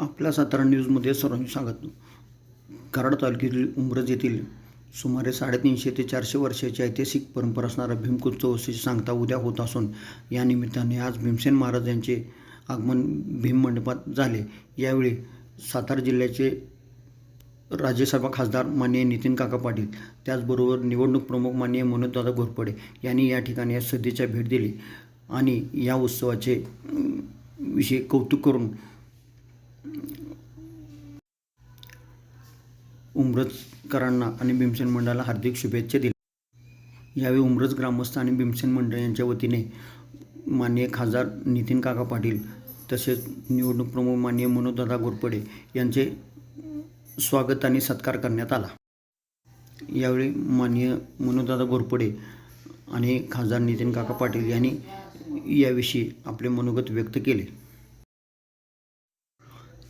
आपल्या सातारा न्यूजमध्ये सर्वांचे स्वागत. कराड तालुक्यातील उमरज येथील सुमारे साडेतीनशे ते चारशे वर्षाची ऐतिहासिक परंपरा असणारा भीमकुंच उत्सवाची सांगता उद्या होत असून या निमित्ताने आज भीमसेन महाराज यांचे आगमन भीम मंडपात झाले. यावेळी सातारा जिल्ह्याचे राज्यसभा खासदार माननीय नितीन काका पाटील त्याचबरोबर निवडणूक प्रमुख माननीय मनोजदादा घोरपडे यांनी या ठिकाणी सध्याच्या भेट दिली. आणि या उत्सवाचे विषयी कौतुक करून उमरजकरांना आणि भीमसेन मंडळाला हार्दिक शुभेच्छा दिल्या. यावेळी उमरज ग्रामस्थ आणि भीमसेन मंडळ यांच्या वतीने मान्य खासदार नितीन काका पाटील तसेच निवडणूक प्रमुख मान्य मनोजदादा घोरपडे यांचे स्वागत आणि सत्कार करण्यात आला. यावेळी मान्य मनोजदादा घोरपडे आणि खासदार नितीन काका पाटील यांनी याविषयी आपले मनोगत व्यक्त केले.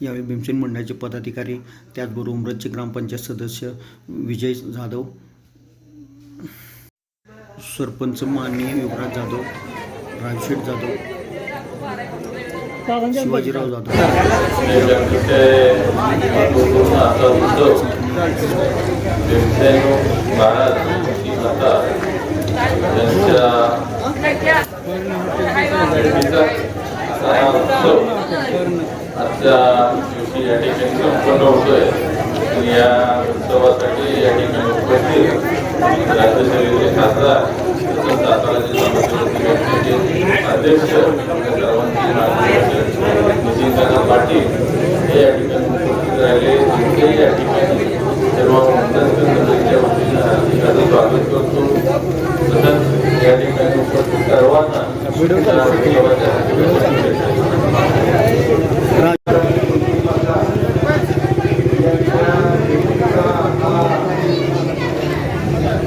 यावेळी भीमसेन मंडळाचे पदाधिकारी त्याचबरोबर उमरजचे ग्रामपंचायत सदस्य विजय जाधव सरपंच माननीय युवराज जाधव राजशेठ जाधव शिवाजीराव जाधव महाराज आजच्या दिवशी या ठिकाणी संपन्न होतोय. आणि या उत्सवासाठी या ठिकाणी उपस्थित राज्यसभेचे खासदार तसंच सातारा समाजवादी पक्षाचे अध्यक्ष सर्वांची मार्गदर्शन पाटील हे या ठिकाणी उपस्थित राहिले. ते या ठिकाणी सर्व मंत्र्यांच्या वतीनं हार्दिकाचं स्वागत करतो. तसंच या ठिकाणी उपस्थित सर्वांना या उत्सवाच्या हार्दिक शुभेच्छा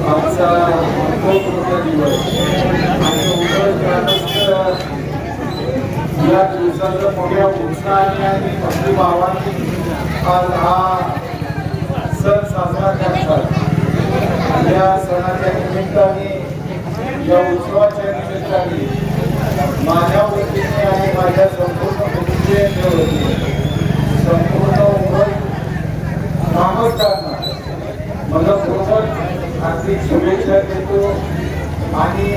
आमचा खूप मोठा दिवस आणि उमरठ ग्रामस्थ या मोठ्या उत्साहाने आणि भक्तिभावाने आज हा सण साजरा करतात. या सणाच्या निमित्ताने या उत्सवाच्या निमित्ताने माझ्या वतीने आणि माझ्या संपूर्ण कुटुंबियांच्या वतीने संपूर्ण उमरठ ग्रामस्थांना मला बरोबर हार्दिक शुभेच्छा देतो. आणि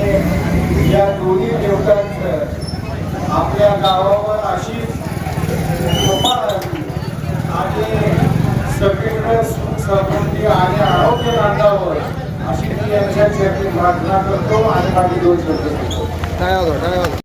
या दोन्ही देवता आपल्या गावावर अशी कृपा राहावी आणि सगळीकडे सुख समृद्धी आणि आरोग्य नांदावं अशी मी यांच्या प्रार्थना करतो आणि बाकी दोन शब्द. देतो